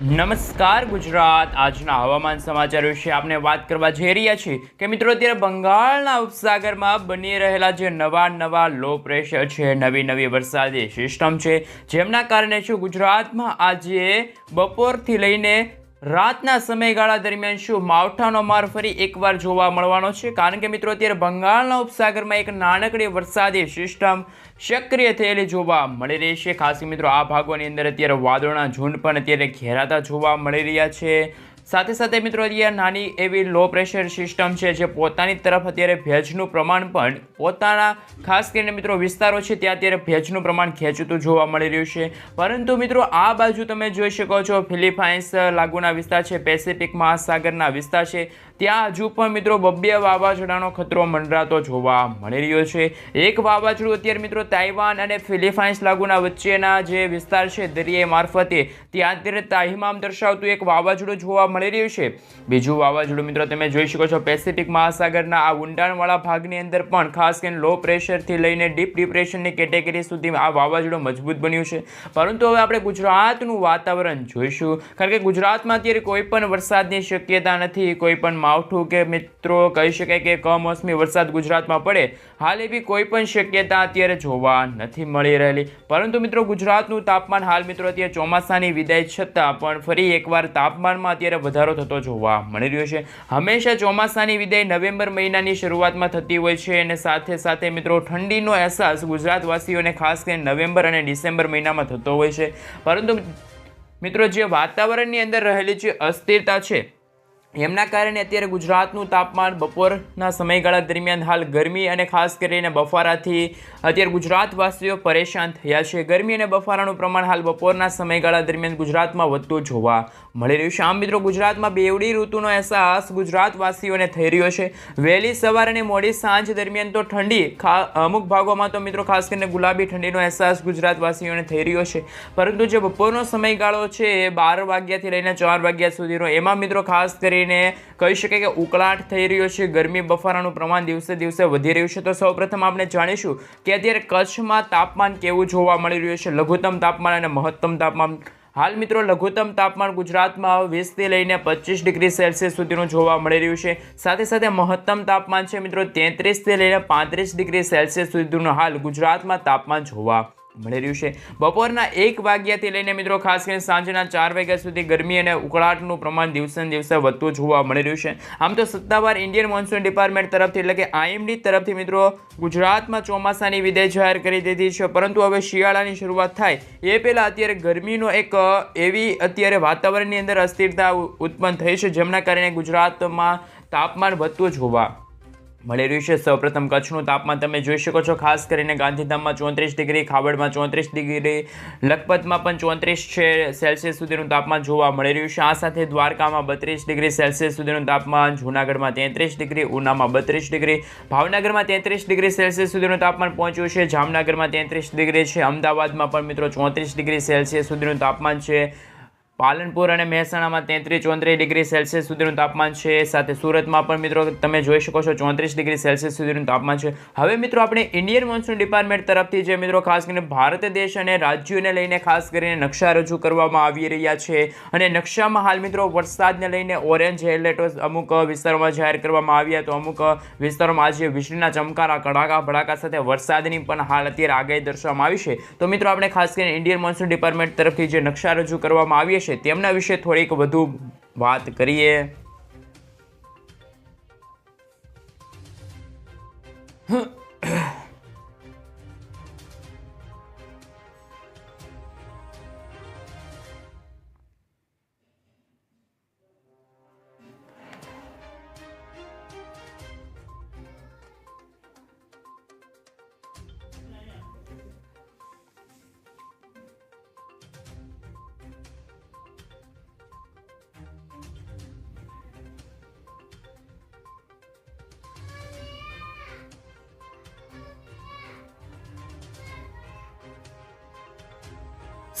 નમસ્કાર ગુજરાત. આજના હવામાન સમાચાર વિશે આપણે વાત કરવા જઈ રહ્યા છીએ કે મિત્રો અત્યારે બંગાળના ઉપસાગરમાં બની રહેલા જે નવા નવા લો પ્રેશર છે, નવી નવી વરસાદી સિસ્ટમ છે, જેમના કારણે શું ગુજરાતમાં આજે બપોરથી લઈને રાતના સમયગાળા દરમિયાન શું માવઠાનો માર ફરી એકવાર જોવા મળવાનો છે? કારણ કે મિત્રો, અત્યારે બંગાળના ઉપસાગરમાં એક નાનકડી વરસાદી સિસ્ટમ સક્રિય થયેલી જોવા મળી રહી છે. ખાસ મિત્રો, આ ભાગોની અંદર અત્યારે વાદળના ઝુંડ પણ અત્યારે ઘેરાતા જોવા મળી રહ્યા છે. સાથે સાથે મિત્રો અહીંયા નાની એવી લો પ્રેશર સિસ્ટમ છે જે પોતાની તરફ અત્યારે ભેજનું પ્રમાણ પણ પોતાના, ખાસ કરીને મિત્રો વિસ્તારો છે ત્યાં અત્યારે ભેજનું પ્રમાણ ખેંચતું જોવા મળી રહ્યું છે. પરંતુ મિત્રો, આ બાજુ તમે જોઈ શકો છો ફિલિપાઇન્સ લાગુના વિસ્તાર છે પેસિફિક મહાસાગરના વિસ્તાર છે. ત્યાં હજુ પણ મિત્રો બબ્બે વાવાઝોડાનો ખતરો મંડરાતો જોવા મળી રહ્યો છે. એક વાવાઝોડું અત્યારે મિત્રો તાઇવાન અને ફિલિપાઇન્સ લાગુના વચ્ચેના જે વિસ્તાર છે, દરિયાઈ મારફતે, ત્યાં અત્યારે તાહિમામ દર્શાવતું એક વાવાઝોડું જોવા મળી રહ્યું છે. બીજું વાવાઝોડું મિત્રો તમે જોઈ શકો છો, પેસિફિક મહાસાગરના આ ઊંડાણવાળા ભાગની અંદર પણ ખાસ કરીને લો પ્રેશરથી લઈને ડીપ ડિપ્રેશનની કેટેગરી સુધી આ વાવાઝોડું મજબૂત બન્યું છે. પરંતુ હવે આપણે ગુજરાતનું વાતાવરણ જોઈશું. કારણ કે ગુજરાતમાં અત્યારે કોઈ પણ વરસાદની શક્યતા નથી, કોઈ પણ માવઠું કે મિત્રો કહી શકાય કે કમોસમી વરસાદ ગુજરાતમાં પડે, હાલ એવી કોઈ પણ શક્યતા અત્યારે જોવા નથી મળી રહેલી. પરંતુ મિત્રો ગુજરાતનું તાપમાન હાલ મિત્રો અત્યારે ચોમાસાની વિદાય છતાં પણ ફરી એકવાર તાપમાનમાં અત્યારે વધારો થતો જોવા મળી રહ્યો છે. હંમેશા ચોમાસાની વિદાય નવેમ્બર મહિનાની શરૂઆતમાં થતી હોય છે અને સાથે સાથે મિત્રો ઠંડીનો અહેસાસ ગુજરાતવાસીઓને ખાસ કરીને નવેમ્બર અને ડિસેમ્બર મહિનામાં થતો હોય છે. પરંતુ મિત્રો જે વાતાવરણની અંદર રહેલી જે અસ્થિરતા છે એમના કારણે અત્યારે ગુજરાતનું તાપમાન બપોરના સમયગાળા દરમિયાન હાલ ગરમી અને ખાસ કરીને બફારાથી અત્યારે ગુજરાતવાસીઓ પરેશાન થયા છે. ગરમી અને બફારાનું પ્રમાણ હાલ બપોરના સમયગાળા દરમિયાન ગુજરાતમાં વધતું જોવા મળી રહ્યું છે. આમ મિત્રો, ગુજરાતમાં બેવડી ઋતુનો અહેસાસ ગુજરાતવાસીઓને થઈ રહ્યો છે. વહેલી સવાર અને મોડી સાંજ દરમિયાન તો ઠંડી અમુક ભાગોમાં તો મિત્રો, ખાસ કરીને ગુલાબી ઠંડીનો અહેસાસ ગુજરાતવાસીઓને થઈ રહ્યો છે. પરંતુ જે બપોરનો સમયગાળો છે એ બાર વાગ્યાથી લઈને ચાર વાગ્યા સુધીનો, એમાં મિત્રો, ખાસ કરીને કહી શકાય કે ઉકળાટ થઈ રહ્યો છે. ગરમી બફારાનું પ્રમાણ દિવસે દિવસે વધી રહ્યું છે. તો સૌપ્રથમ આપણે જાણીશું કે અત્યારે કચ્છમાં તાપમાન કેવું જોવા મળી રહ્યું છે. લઘુત્તમ તાપમાન અને મહત્તમ તાપમાન. હાલ મિત્રો, લઘુત્તમ તાપમાન ગુજરાતમાં વીસથી લઈને પચીસ ડિગ્રી સેલ્સિયસ સુધીનું જોવા મળી રહ્યું છે. સાથે સાથે મહત્તમ તાપમાન છે મિત્રો તેત્રીસથી લઈને પાંત્રીસ ડિગ્રી સેલ્સિયસ સુધીનું હાલ ગુજરાતમાં તાપમાન જોવા મળી રહ્યું છે. બપોરના એક વાગ્યાથી લઈને મિત્રો, ખાસ કરીને સાંજના ચાર વાગ્યા સુધી ગરમી અને ઉકળાટનું પ્રમાણ દિવસે દિવસે વધતું જોવા મળી રહ્યું છે. આમ તો સત્તાવાર ઇન્ડિયન મોન્સૂન ડિપાર્ટમેન્ટ તરફથી એટલે કે આઈએમડી તરફથી મિત્રો, ગુજરાતમાં ચોમાસાની વિદાય જાહેર કરી દીધી છે. પરંતુ હવે શિયાળાની શરૂઆત થાય એ પહેલાં અત્યારે ગરમીનો એક એવી અત્યારે વાતાવરણની અંદર અસ્થિરતા ઉત્પન્ન થઈ છે, જેમના કારણે ગુજરાતમાં તાપમાન વધતું જોવા મળી રહ્યું છે. સૌપ્રથમ કચ્છનું તાપમાન તમે જોઈ શકો છો. ખાસ કરીને ગાંધીધામમાં ચોત્રીસ ડિગ્રી, ખાવડમાં ચોત્રીસ ડિગ્રી, લખપતમાં પણ ચોત્રીસ છે સેલ્સિયસ સુધીનું તાપમાન જોવા મળી રહ્યું છે. આ સાથે દ્વારકામાં બત્રીસ ડિગ્રી સેલ્સિયસ સુધીનું તાપમાન, જૂનાગઢમાં તેત્રીસ ડિગ્રી, ઉનામાં બત્રીસ ડિગ્રી, ભાવનગરમાં તેત્રીસ ડિગ્રી સેલ્સિયસ સુધીનું તાપમાન પહોંચ્યું છે. જામનગરમાં તેત્રીસ ડિગ્રી છે. અમદાવાદમાં પણ મિત્રો ચોત્રીસ ડિગ્રી સેલ્સિયસ સુધીનું તાપમાન છે. પાલનપુર અને મહેસાણામાં તેત્રીસ ચોત્રીસ ડિગ્રી સેલ્સિયસ સુધીનું તાપમાન છે. સાથે સુરતમાં પણ મિત્રો તમે જોઈ શકો છો ચોત્રીસ ડિગ્રી સેલ્સિયસ સુધીનું તાપમાન છે. હવે મિત્રો આપણે ઇન્ડિયન મોન્સૂન ડિપાર્ટમેન્ટ તરફથી જે મિત્રો ખાસ કરીને ભારત દેશ અને રાજ્યોને લઈને ખાસ કરીને નકશા રજૂ કરવામાં આવી રહ્યા છે અને નકશામાં હાલ મિત્રો વરસાદને લઈને ઓરેન્જ એલર્ટ અમુક વિસ્તારોમાં જાહેર કરવામાં આવ્યા. તો અમુક વિસ્તારોમાં આજે વીજળીના ચમકારા, કડાકા, ભડાકા સાથે વરસાદની પણ હાલ અત્યારે આગાહી દર્શાવવામાં આવી છે. તો મિત્રો આપણે ખાસ કરીને ઇન્ડિયન મોન્સૂન ડિપાર્ટમેન્ટ તરફથી જે નકશા રજૂ કરવામાં આવી છે છે તેમના વિશે થોડીક વધુ વાત કરીએ Huh.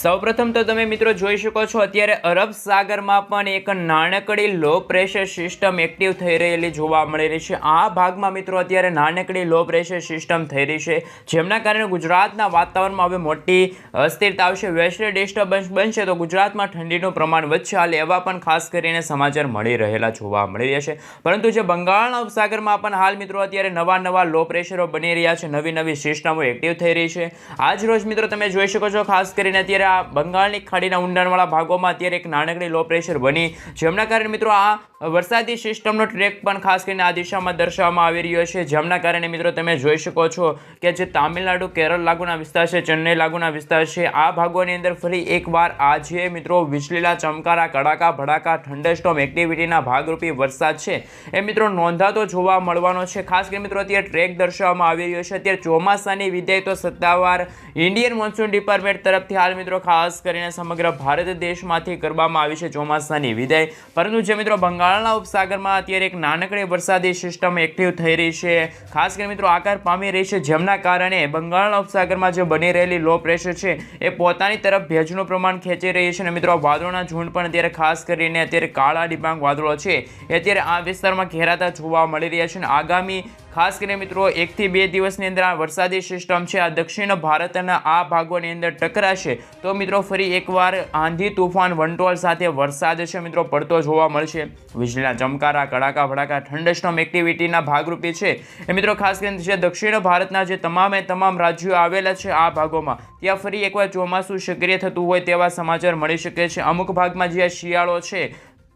સૌપ્રથમ તો તમે મિત્રો જોઈ શકો છો, અત્યારે અરબ સાગરમાં પણ એક નાનકડી લો પ્રેશર સિસ્ટમ એક્ટિવ થઈ રહેલી જોવા મળી રહી છે. આ ભાગમાં મિત્રો અત્યારે નાનકડી લો પ્રેશર સિસ્ટમ થઈ રહી છે, જેમના કારણે ગુજરાતના વાતાવરણમાં હવે મોટી અસ્થિરતા આવશે. વેસ્ટર્ન ડિસ્ટર્બન્સ બનશે તો ગુજરાતમાં ઠંડીનું પ્રમાણ વધશે. હાલ એવા પણ ખાસ કરીને સમાચાર મળી રહેલા જોવા મળી રહ્યા છે. પરંતુ જે બંગાળના ઉપસાગરમાં પણ હાલ મિત્રો અત્યારે નવા નવા લો પ્રેશરો બની રહ્યા છે, નવી નવી સિસ્ટમો એક્ટિવ થઈ રહી છે. આજ રોજ મિત્રો તમે જોઈ શકો છો, ખાસ કરીને અત્યારે આ બંગાળની ખાડીના ઊંડાણવાળા ભાગોમાં અત્યારે એક નાનકડી લો પ્રેશર બની. જેમના કારણે મિત્રો આ વરસાદી સિસ્ટમનો ટ્રેક પણ ખાસ કરીને આ દિશામાં દર્શાવવામાં આવી રહ્યો છે. જેમના કારણે મિત્રો તમે જોઈ શકો છો કે જે તામિલનાડુ, કેરળ લાગુના વિસ્તાર છે, ચેન્નઈ લાગુના વિસ્તાર છે, આ ભાગોની અંદર ફરી એકવાર આજે મિત્રો વીજળીલા ચમકારા, કડાકા, ભડાકા થંડરસ્ટોમ એક્ટિવિટીના ભાગરૂપી વરસાદ છે. એ મિત્રો નોંધાતો જોવા મળવાનો છે. ખાસ કરીને મિત્રો અત્યારે ટ્રેક દર્શાવવામાં આવી રહ્યો છે. અત્યારે ચોમાસાની વિધેય તો સત્તાવાર ઇન્ડિયન મોન્સૂન ડિપાર્ટમેન્ટ તરફથી હાલ મિત્રો ખાસ કરીને સમગ્ર ભારત દેશમાંથી કરવામાં આવી છે ચોમાસાની વિદાય. પરંતુ જે મિત્રો બંગાળના ઉપસાગરમાં અત્યારે એક નાનકડી વરસાદી સિસ્ટમ એક્ટિવ થઈ રહી છે. ખાસ કરીને મિત્રો આકાર પામી રહી છે, જેમના કારણે બંગાળના ઉપસાગરમાં જે બની રહેલી લો પ્રેશર છે, એ પોતાની તરફ ભેજનું પ્રમાણ ખેંચી રહી છે અને મિત્રો વાદળોના ઝુંડ પણ અત્યારે ખાસ કરીને અત્યારે કાળા ડિબાંગ વાદળો છે. એ અત્યારે આ વિસ્તારમાં ઘેરાતા જોવા મળી રહ્યા છે અને આગામી ખાસ કરીને મિત્રો, એકથી બે દિવસની અંદર આ વરસાદી સિસ્ટમ છે, આ દક્ષિણ ભારતના આ ભાગોની અંદર ટકરાશે. તો મિત્રો, ફરી એકવાર આંધી તુફાન વંટોળ સાથે વરસાદ છે મિત્રો, પડતો જોવા મળશે. વીજળીના ચમકારા, કડાકા ભડાકા, ઠંડસ્ટોમ એક્ટિવિટીના ભાગરૂપે છે. એ મિત્રો, ખાસ કરીને જે દક્ષિણ ભારતના જે તમામે તમામ રાજ્યો આવેલા છે આ ભાગોમાં, ત્યાં ફરી એકવાર ચોમાસું સક્રિય થતું હોય તેવા સમાચાર મળી શકે છે. અમુક ભાગમાં જે શિયાળો છે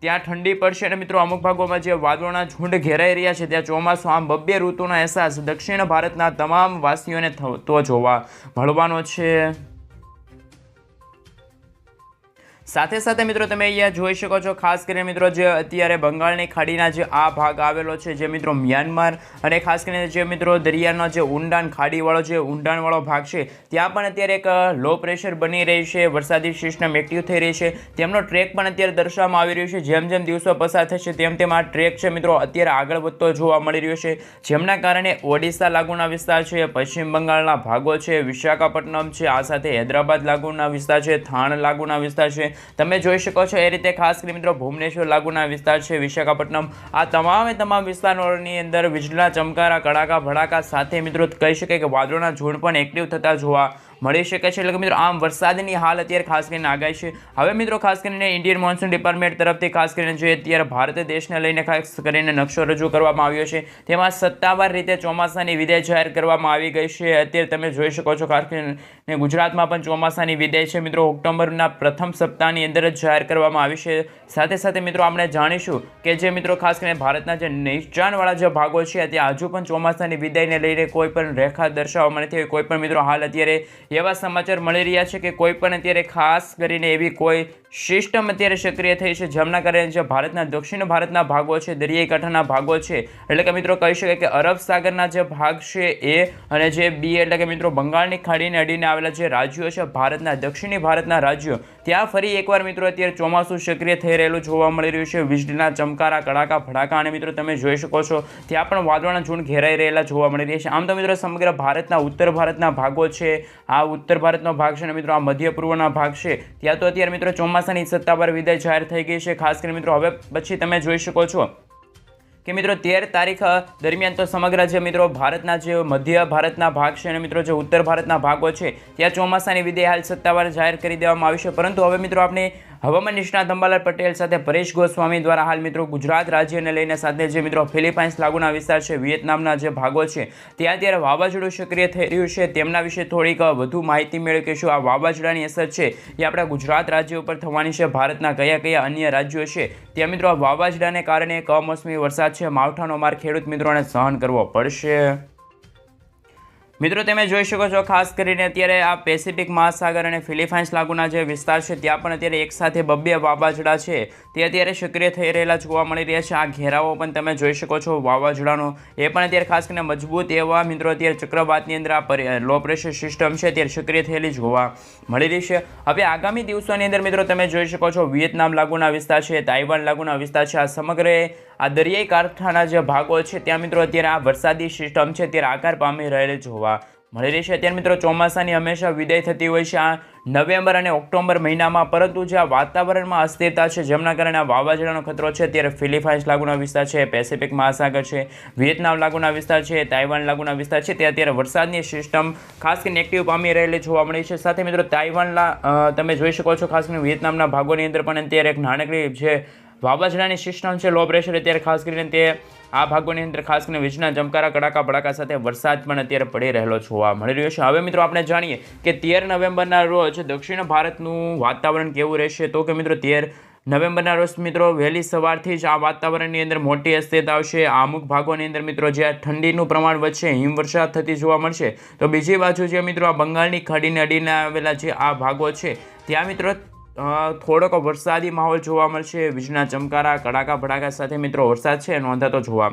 ત્યાં ઠંડી પડશે અને મિત્રો અમુક ભાગોમાં જે વાદળોના ઝુંડ ઘેરાઈ રહ્યા છે, ત્યાં ચોમાસું, આમ બબ્બે ઋતુનો અહેસાસ દક્ષિણ ભારતના તમામ વાસીઓને થતો જોવા મળવાનો છે. સાથે સાથે મિત્રો તમે અહીંયા જોઈ શકો છો, ખાસ કરીને મિત્રો જે અત્યારે બંગાળની ખાડીના જે આ ભાગ આવેલો છે, જે મિત્રો મ્યાનમાર અને ખાસ કરીને જે મિત્રો દરિયાનો જે ઊંડાણ, ખાડીવાળો જે ઊંડાણવાળો ભાગ છે, ત્યાં પણ અત્યારે એક લો પ્રેશર બની રહી છે, વરસાદી સિસ્ટમ એક્ટિવ થઈ રહી છે. તેમનો ટ્રેક પણ અત્યારે દર્શાવવામાં આવી રહ્યો છે, જેમ જેમ દિવસો પસાર થશે તેમ તેમ આ ટ્રેક છે મિત્રો અત્યારે આગળ વધતો જોવા મળી રહ્યો છે. જેમના કારણે ઓડિશા લાગુના વિસ્તાર છે, પશ્ચિમ બંગાળના ભાગો છે, વિશાખાપટ્ટનમ છે, આ સાથે હૈદરાબાદ લાગુના વિસ્તાર છે, થાણ લાગુના વિસ્તાર છે તમે જોઈ શકો છો એ રીતે ખાસ કરી મિત્રો ભુવનેશ્વર લાગુના વિસ્તાર છે, વિશાખાપટ્ટનમ. આ તમામે તમામ વિસ્તારોની અંદર વીજળીના ચમકારા, કડાકા, ભડાકા સાથે મિત્રો કહી શકાય કે વાદળોના ઝૂંડ પણ એક્ટિવ થતા જોવા મળી શકે છે. એટલે કે મિત્રો, આમ વરસાદની હાલ અત્યારે ખાસ કરીને આગાહી છે. હવે મિત્રો, ખાસ કરીને ઇન્ડિયન મોન્સૂન ડિપાર્ટમેન્ટ તરફથી ખાસ કરીને જોઈએ અત્યારે ભારત દેશને લઈને ખાસ કરીને નકશો રજૂ કરવામાં આવ્યો છે, તેમાં સત્તાવાર રીતે ચોમાસાની વિદાય જાહેર કરવામાં આવી ગઈ છે. અત્યારે તમે જોઈ શકો છો, ખાસ કરીને ગુજરાતમાં પણ ચોમાસાની વિદાય છે. મિત્રો, ઓક્ટોબરના પ્રથમ સપ્તાહની અંદર જ જાહેર કરવામાં આવી છે. સાથે સાથે મિત્રો, આપણે જાણીશું કે જે મિત્રો, ખાસ કરીને ભારતના જે નીચાણવાળા જે ભાગો છે, ત્યાં હજુ પણ ચોમાસાની વિદાયને લઈને કોઈ પણ રેખા દર્શાવવામાં નથી કોઈ પણ મિત્રો, હાલ અત્યારે એવા સમાચાર મળી રહ્યા છે કે કોઈ પણ અત્યારે ખાસ કરીને એવી કોઈ સિસ્ટમ અત્યારે સક્રિય થઈ છે. જેમના કારણે જે ભારતના દક્ષિણ ભારતના ભાગો છે, દરિયાઈ કાંઠાના ભાગો છે, એટલે કે મિત્રો કહી શકાય કે અરબ સાગરના જે ભાગ છે એ અને જે બી એટલે કે મિત્રો બંગાળની ખાડીને અડીને આવેલા જે રાજ્યો છે, ભારતના દક્ષિણી ભારતના રાજ્યો, ત્યાં ફરી એકવાર મિત્રો અત્યારે ચોમાસું સક્રિય થઈ રહેલું જોવા મળી રહ્યું છે. વીજળીના ચમકારા, કડાકા, ભડાકા અને મિત્રો તમે જોઈ શકો છો, ત્યાં પણ વાદળોના ઝૂંડ ઘેરાઈ રહેલા જોવા મળી રહ્યા છે. આમ તો મિત્રો સમગ્ર ભારતના ઉત્તર ભારતના ભાગો છે. આ ઉત્તર ભારતનો ભાગ છે અને મિત્રો, આ મધ્ય પૂર્વના ભાગ છે. ત્યાં તો અત્યારે મિત્રો ચોમાસાની સત્તાવાર વિદાય જાહેર થઈ ગઈ છે. ખાસ કરીને મિત્રો, હવે પછી તમે જોઈ શકો છો કે મિત્રો, તેર તારીખ દરમિયાન તો સમગ્ર જે મિત્રો, ભારતના જે મધ્ય ભારતના ભાગ છે અને મિત્રો, જે ઉત્તર ભારતના ભાગો છે, ત્યાં ચોમાસાની વિદાય હાલ સત્તાવાર જાહેર કરી દેવામાં આવી છે. પરંતુ હવે મિત્રો, આપણે હવામાન નિષ્ણાત અંબાલાલ પટેલ સાથે પરેશ ગોસ્વામી દ્વારા હાલ મિત્રો ગુજરાત રાજ્યને લઈને સાથે જે મિત્રો ફિલિપાઇન્સ લાગુના વિસ્તાર છે, વિયેતનામના જે ભાગો છે, ત્યાં અત્યારે વાવાઝોડું સક્રિય થઈ રહ્યું છે. તેમના વિશે થોડીક વધુ માહિતી મેળવીશું આ વાવાઝોડાની અસર છે એ આપણા ગુજરાત રાજ્ય ઉપર થવાની છે. ભારતના કયા કયા અન્ય રાજ્યો છે, ત્યાં મિત્રો વાવાઝોડાને કારણે કમોસમી વરસાદ છે. માવઠાનો માર ખેડૂત મિત્રોને સહન કરવો પડશે. મિત્રો, તમે જોઈ શકો છો, ખાસ કરીને અત્યારે આ પેસિફિક મહાસાગર અને ફિલિપાઇન્સ લાગુના જે વિસ્તાર છે, ત્યાં પણ અત્યારે એકસાથે બબ્બે વાવાઝોડા છે. તે અત્યારે સક્રિય થઈ રહેલા જોવા મળી રહ્યા છે. આ ઘેરાવો પણ તમે જોઈ શકો છો, વાવાઝોડાનો. એ પણ અત્યારે ખાસ કરીને મજબૂત એવા મિત્રો, અત્યારે ચક્રવાતની અંદર આ લો પ્રેશર સિસ્ટમ છે, અત્યારે સક્રિય થયેલી જોવા મળી રહી છે. હવે આગામી દિવસોની અંદર મિત્રો, તમે જોઈ શકો છો, વિયેતનામ લાગુના વિસ્તાર છે, તાઇવાન લાગુના વિસ્તાર છે. આ સમગ્ર આ દરિયાઈ કાંઠાના જે ભાગો છે, ત્યાં મિત્રો અત્યારે આ વરસાદી સિસ્ટમ છે, ત્યારે આકાર પામી રહેલી જોવા મળી રહી છે. અત્યારે મિત્રો ચોમાસાની હંમેશા વિદાય થતી હોય છે. આ નવેમ્બર અને ઓક્ટોબર મહિનામાં, પરંતુ જે આ વાતાવરણમાં અસ્થિરતા છે, જેમના કારણે આ વાવાઝોડાનો ખતરો છે, ત્યારે ફિલિપાઇન્સ લાગુના વિસ્તાર છે, પેસિફિક મહાસાગર છે, વિયેતનામ લાગુના વિસ્તાર છે, તાઇવાન લાગુના વિસ્તાર છે, ત્યાં અત્યારે વરસાદની સિસ્ટમ ખાસ કરીને એક્ટિવ પામી રહેલી જોવા મળી છે. સાથે મિત્રો તાઇવાન લા- તમે જોઈ શકો છો, ખાસ કરીને વિયેતનામના ભાગોની અંદર પણ અત્યારે એક નાનકડી જે વાવાઝોડાની સિસ્ટમ છે લો પ્રેશર અત્યારે ખાસ કરીને તે આ ભાગોની અંદર ખાસ કરીને વીજના જમકારા કડાકા ભડાકા સાથે વરસાદ પણ અત્યારે પડી રહેલો જોવા મળી રહ્યો છે. હવે મિત્રો આપણે જાણીએ કે તેર નવેમ્બરના રોજ દક્ષિણ ભારતનું વાતાવરણ કેવું રહેશે? તો કે મિત્રો તેર નવેમ્બરના રોજ મિત્રો વહેલી સવારથી જ આ વાતાવરણની અંદર મોટી અસ્થિરતા આવશે. આ અમુક ભાગોની અંદર મિત્રો જ્યાં ઠંડીનું પ્રમાણ વધશે, હિમવર્ષા થતી જોવા મળશે. તો બીજી બાજુ જે મિત્રો આ બંગાળની ખાડીને અડીને આવેલા જે આ ભાગો છે, ત્યાં મિત્રો થોડોક વરસાદી માહોલ જોવા મળશે. વીજના ચમકારા, કડાકા ભડાકા સાથે મિત્રો વરસાદ છે. નોંધાતો જોવા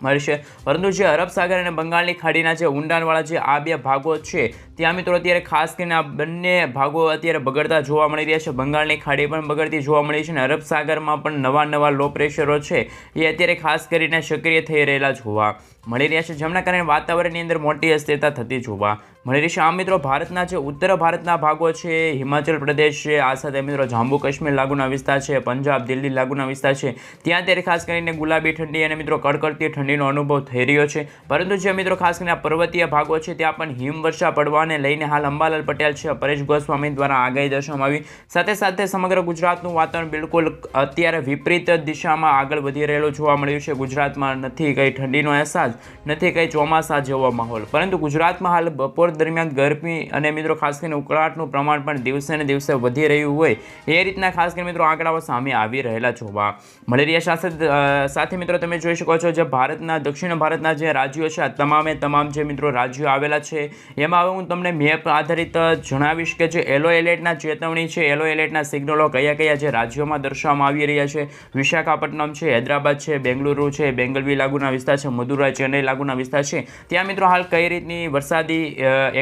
મળશે. પરંતુ જે અરબ સાગર અને બંગાળની ખાડીના જે ઊંડાણવાળા જે આ બે ભાગો છે, ત્યાં મિત્રો અત્યારે ખાસ કરીને આ બંને ભાગો અત્યારે બગડતા જોવા મળી રહ્યા છે. બંગાળની ખાડી પણ બગડતી જોવા મળી છે અને અરબ સાગરમાં પણ નવા નવા લો પ્રેશરો છે. એ અત્યારે ખાસ કરીને સક્રિય થઈ રહેલા જોવા મળી રહ્યા છે. જેમના કારણે વાતાવરણની અંદર મોટી અસ્થિરતા થતી જોવા મળી રહી છે. આ મિત્રો ભારતના જે ઉત્તર ભારતના ભાગો છે, હિમાચલ પ્રદેશ છે, આ સાથે મિત્રો જમ્મુ કાશ્મીર લાગુના વિસ્તાર છે, પંજાબ, દિલ્હી લાગુના વિસ્તાર છે. ત્યાં અત્યારે ખાસ કરીને ગુલાબી ઠંડી અને મિત્રો કડકડતી ઠંડીનો અનુભવ થઈ રહ્યો છે. પરંતુ જે મિત્રો ખાસ કરીને પર્વતીય ભાગો છે, ત્યાં પણ હિમવર્ષા પડવાને લઈને હાલ અંબાલાલ પટેલ છે, પરેશ ગોસ્વામી દ્વારા આગાહી દર્શાવવામાં આવી. સાથે સાથે સમગ્ર ગુજરાતનું વાતાવરણ બિલકુલ અત્યારે વિપરીત દિશામાં આગળ વધી રહેલું જોવા મળ્યું છે. ગુજરાતમાં નથી કંઈ ઠંડીનો અહેસાસ નથી કંઈ ચોમાસા જેવો માહોલ. પરંતુ ગુજરાતમાં હાલ બપોર દરમિયાન ગરમી અને મિત્રો ખાસ કરીને ઉકળાટનું પ્રમાણ પણ દિવસે ને દિવસે વધી રહ્યું હોય એ રીતના ખાસ કરીને મિત્રો આંકડાઓ સામે આવી રહેલા જોવા મળી રહ્યા સાથે સાથે મિત્રો તમે જોઈ શકો છો જે ભારતના, દક્ષિણ ભારતના જે રાજ્યો છે, આ તમામે તમામ જે મિત્રો રાજ્યો આવેલા છે, એમાં હવે હું તમને મેપ આધારિત જણાવીશ કે જે એલો એલર્ટના ચેતવણી છે એલો એલર્ટના સિગ્નલો કયા કયા જે રાજ્યોમાં દર્શાવવામાં આવી રહ્યા છે, વિશાખાપટ્ટનમ છે, હૈદરાબાદ છે, બેંગલુરુ છે બેંગલવી લાગુના વિસ્તાર છે, મદુરાઈ ચેન્નઈ લાગુના વિસ્તાર છે. ત્યાં મિત્રો હાલ કઈ રીતની વરસાદી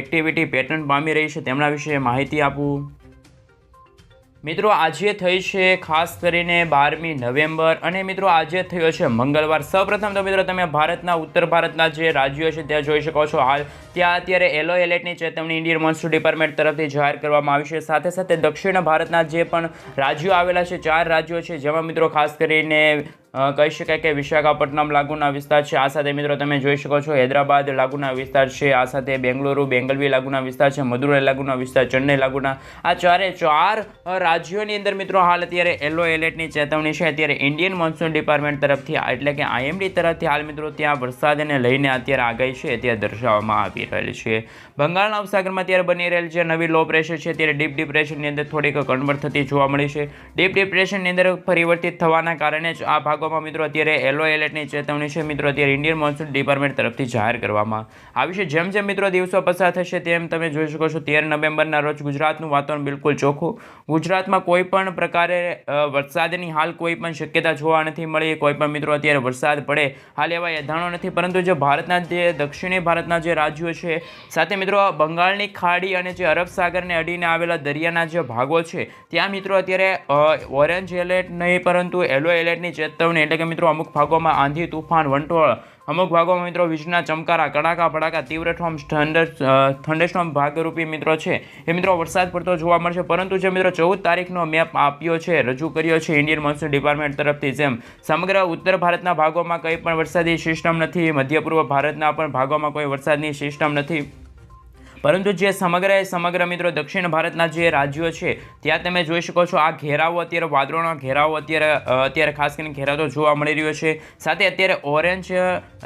એક્ટિવિટી પેટર્ન પામી રહી છે તેમના વિશે માહિતી આપું. મિત્રો આજે થઈ છે ખાસ કરીને બારમી નવેમ્બર અને મિત્રો આજે થયો છે મંગળવાર. સૌપ્રથમ તો મિત્રો તમે ભારતના, ઉત્તર ભારતના જે રાજ્યો છે ત્યાં જોઈ શકો છો હાલ. ત્યાં અત્યારે એલો એલર્ટની ચેતવણી ઇન્ડિયન મોન્સૂન ડિપાર્ટમેન્ટ તરફથી જાહેર કરવામાં આવી છે. સાથે સાથે દક્ષિણ ભારતના જે પણ રાજ્યો આવેલા છે, ચાર રાજ્યો છે જેમાં મિત્રો ખાસ કરીને કહી શકાય કે વિશાખાપટ્ટનમ લાગુના વિસ્તાર છે. આ સાથે મિત્રો તમે જોઈ શકો છો હૈદરાબાદ લાગુના વિસ્તાર છે. આ સાથે બેંગલુરુ, બેંગલવી લાગુના વિસ્તાર છે. મદુરાઈ લાગુના વિસ્તાર, ચેન્નઈ લાગુના. આ ચારે ચાર રાજ્યોની અંદર મિત્રો હાલ અત્યારે એલો એલર્ટની ચેતવણી છે. અત્યારે ઇન્ડિયન મોન્સૂન ડિપાર્ટમેન્ટ તરફથી એટલે કે આઈએમડી તરફથી હાલ મિત્રો ત્યાં વરસાદને લઈને અત્યારે આગાહી છે ત્યાં દર્શાવવામાં આવી રહેલી છે. બંગાળના ઉપસાગરમાં અત્યારે બની રહેલી જે નવી લો પ્રેશર છે. ત્યારે ડીપ ડિપ્રેશનની અંદર થોડીક કન્વર્ટ થતી જોવા મળી છે. ડીપ ડિપ્રેશનની અંદર પરિવર્તિત થવાના કારણે જ આ ભાગોમાં મિત્રો અત્યારે એલો એલર્ટની ચેતવણી છે. મિત્રો અત્યારે ઇન્ડિયન મોન્સૂન ડિપાર્ટમેન્ટ તરફથી જાહેર કરવામાં આવી છે. જેમ જેમ મિત્રો દિવસો પસાર થશે તેમ તમે જોઈ શકો છો તેર નવેમ્બરના રોજ ગુજરાતનું વાતાવરણ બિલકુલ ચોખ્ખું. ગુજરાતમાં કોઈ પણ પ્રકારે વરસાદની હાલ કોઈ પણ શક્યતા જોવા નથી મળી. કોઈ પણ મિત્રો અત્યારે વરસાદ પડે હાલ એવા એધાણો નથી. પરંતુ જે ભારતના જે, દક્ષિણી ભારતના જે રાજ્યો છે, સાથે મિત્રો બંગાળની ખાડી અને જે અરબ સાગરને અડીને આવેલા દરિયાના જે ભાગો છે, ત્યાં મિત્રો અત્યારે ઓરેન્જ એલર્ટ નહીં પરંતુ યલો એલર્ટની ચેતવણી એટલે કે મિત્રો અમુક ભાગોમાં આંધી, તુફાન, વંટોળ, અમુક ભાગોમાં મિત્રો વીજળીના ચમકારા, કડાકા, ભડાકા, તીવ્ર ઠોમ થંડર થંડરસ્ટોમ ભાગરૂપી મિત્રો છે. એ મિત્રો વરસાદ પડતો જોવા મળશે. પરંતુ જે મિત્રો ચૌદ તારીખનો મેપ આપ્યો છે, રજૂ કર્યો છે ઇન્ડિયન મોન્સૂન ડિપાર્ટમેન્ટ તરફથી જેમ સમગ્ર ઉત્તર ભારતના ભાગોમાં કંઈ પણ વરસાદી સિસ્ટમ નથી. મધ્ય પૂર્વ ભારતના પણ ભાગોમાં કોઈ વરસાદની સિસ્ટમ નથી. પરંતુ જે સમગ્ર એ સમગ્ર મિત્રો દક્ષિણ ભારતના જે રાજ્યો છે, ત્યાં તમે જોઈ શકો છો આ ઘેરાવો અત્યારે વાદળોનો ઘેરાવો અત્યારે અત્યારે ખાસ કરીને ઘેરાતો જોવા મળી રહ્યો છે. સાથે અત્યારે ઓરેન્જ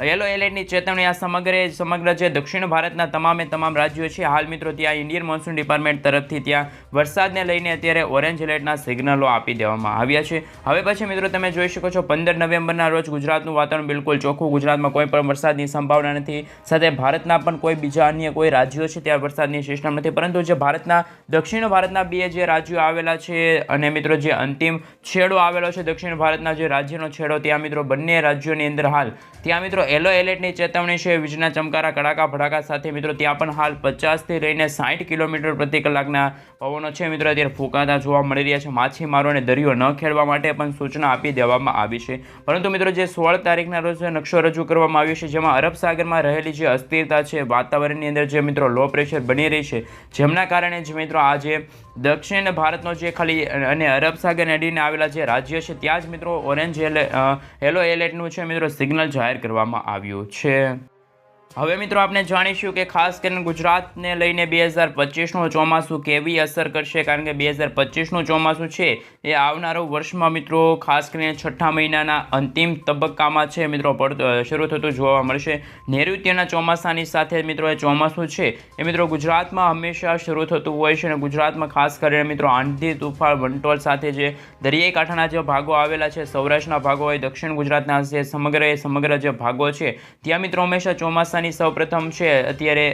યલો એલર્ટની ચેતવણી આ સમગ્ર સમગ્ર જે દક્ષિણ ભારતના તમામે તમામ રાજ્યો છે, હાલ મિત્રો ત્યાં ઇન્ડિયન મોન્સૂન ડિપાર્ટમેન્ટ તરફથી ત્યાં વરસાદને લઈને અત્યારે ઓરેન્જ એલર્ટના સિગ્નલો આપી દેવામાં આવ્યા છે. હવે પછી મિત્રો તમે જોઈ શકો છો પંદર નવેમ્બરના રોજ ગુજરાતનું વાતાવરણ બિલકુલ ચોખ્ખું, ગુજરાતમાં કોઈ પણ વરસાદની સંભાવના નથી. સાથે ભારતના પણ કોઈ બીજા અન્ય કોઈ રાજ્યો છે ત્યાં વરસાદની સિસ્ટમ નથી પરંતુ જે ભારતના, દક્ષિણ ભારતના બે જે રાજ્યો આવેલા છે, અને મિત્રો જે અંતિમ છેડો આવેલો છે દક્ષિણ ભારતના જે રાજ્યનો છેડો, ત્યાં મિત્રો બંને રાજ્યોની અંદર હાલ. ત્યાં મિત્રો યલો એલર્ટની ચેતવણી છે, વીજના ચમકારા કડાકા ભડાકા સાથે મિત્રો ત્યાં પણ હાલ પચાસથી લઈને સાઠ કિલોમીટર પ્રતિ કલાકના પવનો છે. મિત્રો અત્યારે ફૂંકાતા જોવા મળી રહ્યા છે. માછીમારોને દરિયો ન ખેડવા માટે પણ સૂચના આપી દેવામાં આવી છે. પરંતુ મિત્રો જે સોળ તારીખના રોજ નકશો રજૂ કરવામાં આવ્યો છે, જેમાં અરબ સાગરમાં રહેલી જે અસ્થિરતા છે, વાતાવરણની અંદર જે મિત્રો લો પ્રેશર બની રહી છે. જેમના કારણે જ મિત્રો આજે દક્ષિણ ભારતનો જે ખાલી અને અરબ સાગર નડીને આવેલા જે રાજ્ય છે, ત્યાં જ મિત્રો ઓરેન્જ યલો એલર્ટનું છે મિત્રો સિગ્નલ જાહેર કરવામાં આવ્યું છે. હવે મિત્રો આપણે જાણીશું કે ખાસ કરીને ગુજરાતને લઈને બે હજાર પચીસનું ચોમાસું કેવી અસર કરશે? કારણ કે બે હજાર પચીસનું ચોમાસું છે એ આવનારો વર્ષમાં મિત્રો ખાસ કરીને છઠ્ઠા મહિનાના અંતિમ તબક્કામાં છે મિત્રો. શરૂ થતું જોવા મળશે. નૈઋત્યના ચોમાસાની સાથે મિત્રો એ ચોમાસું છે એ મિત્રો ગુજરાતમાં હંમેશા શરૂ થતું હોય છે અને ગુજરાતમાં ખાસ કરીને મિત્રો આંધી તુફાન વંટોળ સાથે જે દરિયાઈ કાંઠાના જે ભાગો આવેલા છે, સૌરાષ્ટ્રના ભાગો હોય, દક્ષિણ ગુજરાતના જે સમગ્ર એ સમગ્ર જે ભાગો છે, ત્યાં મિત્રો હંમેશા ચોમાસાની સૌપ્રથમ છે, અત્યારે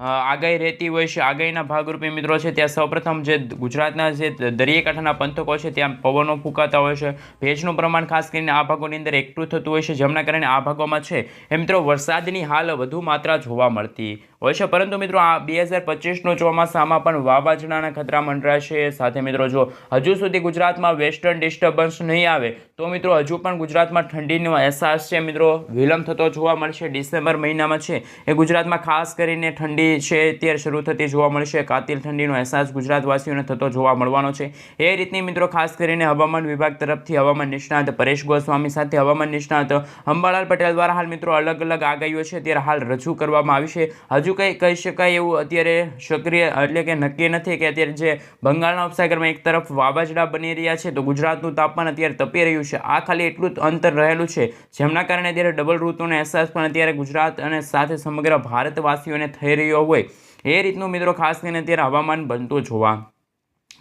આગાહી રહેતી હોય છે, આગાહીના ભાગરૂપે મિત્રો છે, ત્યાં સૌપ્રથમ જે ગુજરાતના જે દરિયાકાંઠાના પંથકો છે, ત્યાં પવનો ફૂંકાતા હોય છે. ભેજનું પ્રમાણ ખાસ કરીને આ ભાગોની અંદર એકઠું થતું હોય છે, જેમના કારણે આ ભાગોમાં છે, એ મિત્રો વરસાદની હાલ વધુ માત્રા જોવા મળતી હોય છે. પરંતુ મિત્રો, આ બે હજાર પચીસનું ચોમાસામાં પણ વાવાઝોડાના ખતરા મંડરાશે. સાથે મિત્રો, જો હજુ સુધી ગુજરાતમાં વેસ્ટર્ન ડિસ્ટર્બન્સ નહીં આવે, તો મિત્રો, હજુ પણ ગુજરાતમાં ઠંડીનો અહેસાસ છે. મિત્રો, વિલંબ થતો જોવા મળશે ડિસેમ્બર મહિનામાં છે. એ ગુજરાતમાં ખાસ કરીને ઠંડી છે. અત્યારે શરૂ થતી જોવા મળશે. કાતિલ ઠંડીનો અહેસાસ ગુજરાતવાસીઓને થતો જોવા મળવાનો છે. એ રીતની મિત્રો, ખાસ કરીને હવામાન વિભાગ તરફથી હવામાન નિષ્ણાત પરેશ ગોસ્વામી સાથે હવામાન નિષ્ણાત અંબાલાલ પટેલ દ્વારા હાલ મિત્રો અલગ અલગ આગાહીઓ છે. ત્યારે હાલ રજૂ કરવામાં આવી છે. હજુ કંઈ કહી શકાય એવું અત્યારે સક્રિય એટલે કે નક્કી નથી કે અત્યારે જે બંગાળના ઉપસાગરમાં એક તરફ વાવાઝોડા બની રહ્યા છે તો ગુજરાતનું તાપમાન અત્યારે તપી રહ્યું છે. આ ખાલી એટલું જ અંતર રહેલું છે, જેમના કારણે અત્યારે ડબલ ઋતુનો અહેસાસ પણ અત્યારે ગુજરાત અને સાથે સમગ્ર ભારતવાસીઓને થઈ રહ્યો હોય. એ રીતનું મિત્રો ખાસ કરીને અત્યારે હવામાન બનતું જોવા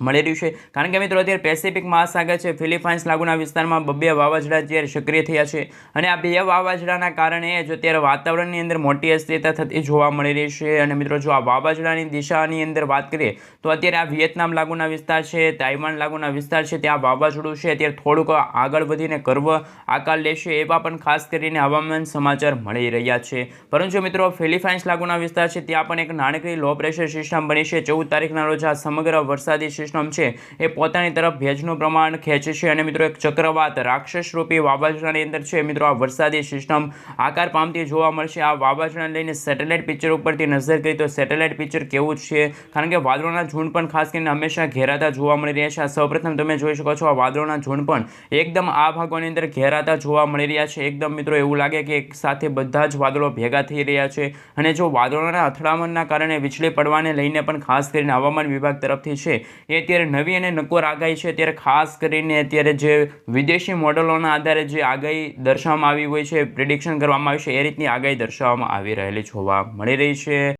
મળી રહ્યું છે. કારણ કે મિત્રો, અત્યારે પેસિફિક મહાસાગર છે ફિલિપાઇન્સ લાગુના વિસ્તારમાં બબ્બે વાવાઝોડા અત્યારે સક્રિય થયા છે. અને આ બે વાવાઝોડાના કારણે જ અત્યારે વાતાવરણની અંદર મોટી અસ્થિરતા થતી જોવા મળી રહી છે. અને મિત્રો, જો આ વાવાઝોડાની દિશાની અંદર વાત કરીએ, તો અત્યારે આ વિયેતનામ લાગુના વિસ્તાર છે, તાઇવાન લાગુના વિસ્તાર છે, ત્યાં વાવાઝોડું છે. અત્યારે થોડુંક આગળ વધીને ગર્વ આકાર લેશે એવા પણ ખાસ કરીને હવામાન સમાચાર મળી રહ્યા છે. પરંતુ મિત્રો ફિલિપાઇન્સ લાગુના વિસ્તાર છે, ત્યાં પણ એક નાનકડી લો પ્રેશર સિસ્ટમ બની છે. ચૌદ તારીખના રોજ આ સમગ્ર વરસાદી સિસ્ટમ છે. એ પોતાની તરફ ભેજનું પ્રમાણ ખેંચે છે અને મિત્રો એક ચક્રવાત રાક્ષસ રૂપી વાવાઝોડાની અંદર છે. મિત્રો આ વરસાદી સિસ્ટમ આકાર પામતી જોવા મળશે. આ વાવાઝોડાને લઈને સેટેલાઇટ પિક્ચર ઉપરથી નજર કરી તો સેટેલાઇટ પિક્ચર કેવું છે. કારણ કે વાદળોના ઝુંડ પણ ખાસ કરીને હંમેશા ઘેરાતા જોવા મળી રહ્યા છે. આ સૌપ્રથમ તમે જોઈ શકો છો, આ વાદળોના ઝુંડ પણ એકદમ આ ભાગોની અંદર ઘેરાતા જોવા મળી રહ્યા છે. એકદમ મિત્રો એવું લાગે કે એક સાથે બધા જ વાદળો ભેગા થઈ રહ્યા છે. અને જો વાદળોના અથડામણના કારણે વીજળી પડવાને લઈને પણ ખાસ કરીને હવામાન વિભાગ તરફથી છે, એ અત્યારે નવી અને નકોર આગાહી છે. ત્યારે ખાસ કરીને અત્યારે જે વિદેશી મોડલોના આધારે જે આગાહી દર્શાવવામાં આવી હોય છે પ્રિડિક્શન કરવામાં આવી છે, એ રીતની આગાહી દર્શાવવામાં આવી રહેલી જોવા મળી રહી છે.